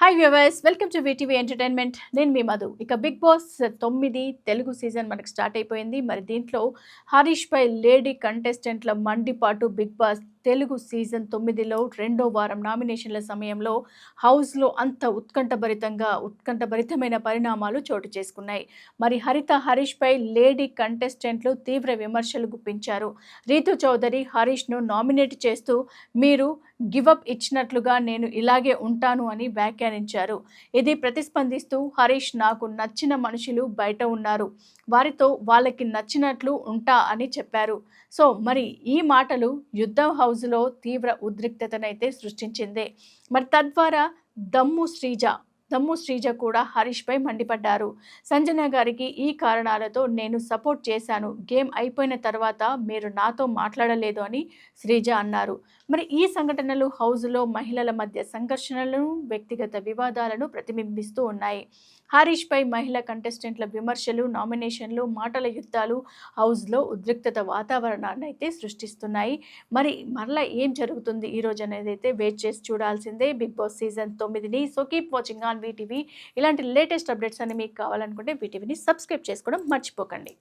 Hi viewers welcome to VTV entertainment నేను మీ మధు. ఇక బిగ్ బాస్ తొమ్మిది తెలుగు సీజన్ మనకు స్టార్ట్ అయిపోయింది. మరి దీంట్లో హరీష్ పై లేడీ కంటెస్టెంట్ల మండిపాటు బిగ్ బాస్ తెలుగు సీజన్ తొమ్మిదిలో రెండో వారం నామినేషన్ల సమయంలో హౌస్లో అంత ఉత్కంఠభరితంగా ఉత్కంఠభరితమైన పరిణామాలు చోటు చేసుకున్నాయి. మరి హరిత హరీష్పై లేడీ కంటెస్టెంట్లు తీవ్ర విమర్శలు గుప్పించారు. రీతు చౌదరి హరీష్ను నామినేట్ చేస్తూ మీరు గివప్ ఇచ్చినట్లుగా నేను ఇలాగే ఉంటాను అని వ్యాఖ్యానించారు. ఇది ప్రతిస్పందిస్తూ హరీష్ నాకు నచ్చిన మనుషులు బయట ఉన్నారు. వారితో వాళ్ళకి నచ్చినట్లు ఉంటా అని చెప్పారు. సో మరి ఈ మాటలు యుద్ధం హౌస్లో తీవ్ర ఉద్రిక్తతనైతే సృష్టించింది. మరి తద్వారా దమ్ము శ్రీజ దమ్ము శ్రీజ కూడా హరీష్పై మండిపడ్డారు. సంజన గారికి ఈ కారణాలతో నేను సపోర్ట్ చేశాను. గేమ్ అయిపోయిన తర్వాత మీరు నాతో మాట్లాడలేదు అని శ్రీజ అన్నారు. మరి ఈ సంఘటనలు హౌస్లో మహిళల మధ్య సంఘర్షణలను వ్యక్తిగత వివాదాలను ప్రతిబింబిస్తూ ఉన్నాయి. హరీష్పై మహిళా కంటెస్టెంట్ల విమర్శలు నామినేషన్లు మాటల యుద్ధాలు హౌస్లో ఉద్రిక్తత వాతావరణాన్ని అయితే సృష్టిస్తున్నాయి. మరి మరలా ఏం జరుగుతుంది? ఈరోజు అనేది అయితే వెయిట్ చేసి చూడాల్సిందే. Big boss season తొమ్మిదిని so keep watching on VTV ఇలాంటి లేటెస్ట్ అప్డేట్స్ అన్ని మీకు కావాలనుకుంటే వీటీవీని సబ్స్క్రైబ్ చేసుకోవడం మర్చిపోకండి.